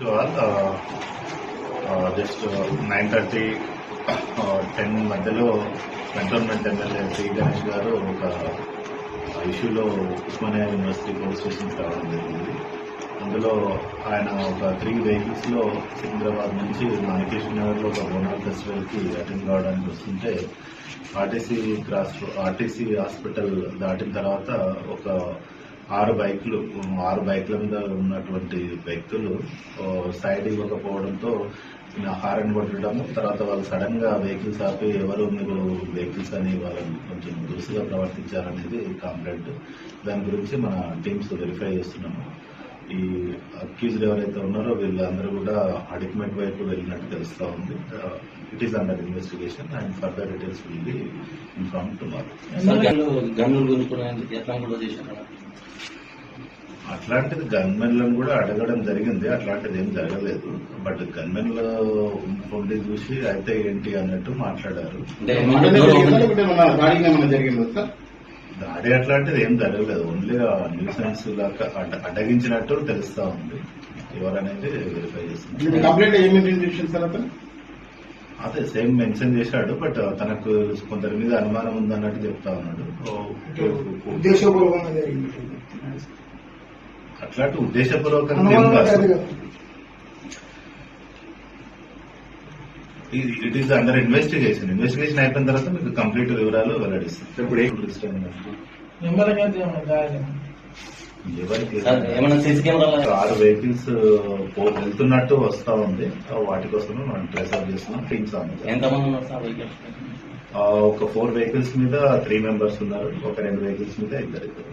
to just nine thirty ten మధ్యలో cantonment MLA Shri Ganesh గారు ఒక ఇష్యూలో ఉస్మానియా యూనివర్సిటీ పోలీస్ స్టేషన్ రావడం జరిగింది. అందులో ఆయన ఒక త్రీ వెహికల్స్లో సికింద్రాబాద్ నుంచి మాణికేశ్వర నగర్లో ఒక బోనాల్ ఫెస్టివల్కి అటెండ్ కావడానికి వస్తుంటే ఆర్టీసీ క్రాస్ ఆర్టీసీ హాస్పిటల్ దాటిన తర్వాత ఒక ఆరు బైక్లు ఆరు బైక్ల మీద ఉన్నటువంటి వ్యక్తులు సైడ్ ఇవ్వకపోవడంతో హారన్ కొట్టడము తర్వాత వాళ్ళు సడన్గా వెహికల్స్ ఆపి ఎవరు మీరు వెహికల్స్ అని వాళ్ళని కొంచెం దురుసుగా ప్రవర్తించారనేది కంప్లైంట్. దాని గురించి మన టీమ్స్ వెరిఫై చేస్తున్నాము. ఈ అక్యూజ్డ్ ఎవరైతే ఉన్నారో వీళ్ళందరూ కూడా అడిక్మెంట్ వైపు వెళ్ళినట్టు తెలుస్తా ఉంది. It is under investigation and further details will be చేశారు? అట్లాంటిది గన్మెన్లను కూడా అడగడం జరిగింది. అట్లాంటిది ఏం జరగలేదు. బట్ గన్మెన్లు ఉండి చూసి అయితే ఏంటి అన్నట్టు మాట్లాడారు. దాడి అట్లాంటిది ఏం జరగలేదు. ఓన్లీ న్యూసెన్స్ లాగా అడ్డ- అడ్డగించినట్టు తెలుస్తా ఉంది. ఎవరనేది వెరిఫై చేస్తుంది కంప్లైంట్ ఏమి చేసింది సార్ అతను అదే సేమ్ మెన్షన్ చేశాడు బట్ తనకు కొందరి మీద అనుమానం ఉందన్నట్టు చెప్తా ఉన్నాడు. ఉద్దేశపూర్వకంగా జరిగింది. అట్లాంటి ఉద్దేశపూర్వకంగా. It is under investigation investigation అయిపోయిన తర్వాత మీకు కంప్లీట్ వివరాలు వెల్లడిస్తాం. ఇప్పుడు ఏ- ఏమైనా సీసీ కెమెరాల? ఆరు వెహికల్స్ వెళ్తున్నట్టు వస్తా ఉంది. వాటి కోసం మనం ప్రెసర్ చేస్తున్నాం టీమ్స్ ఎంతమంది ఉన్నారు సార్ వెహికల్ ఒక ఫోర్ వెహికల్స్ మీద త్రీ మెంబర్స్ ఉన్నారు ఒక రెండు వెహికల్స్ మీద ఇద్దరు ఇద్దరు.